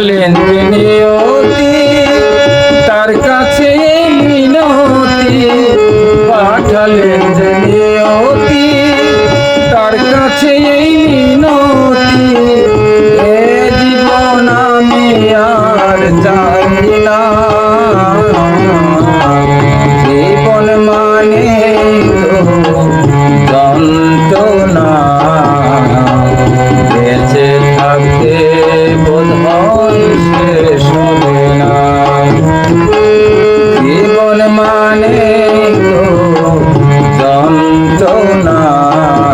বলেন তিনি অতি তার কাছে মিনতি। পাঠালেন তিনি অতি তার কাছে মিনতি। এ জীবন আমি আর জানি না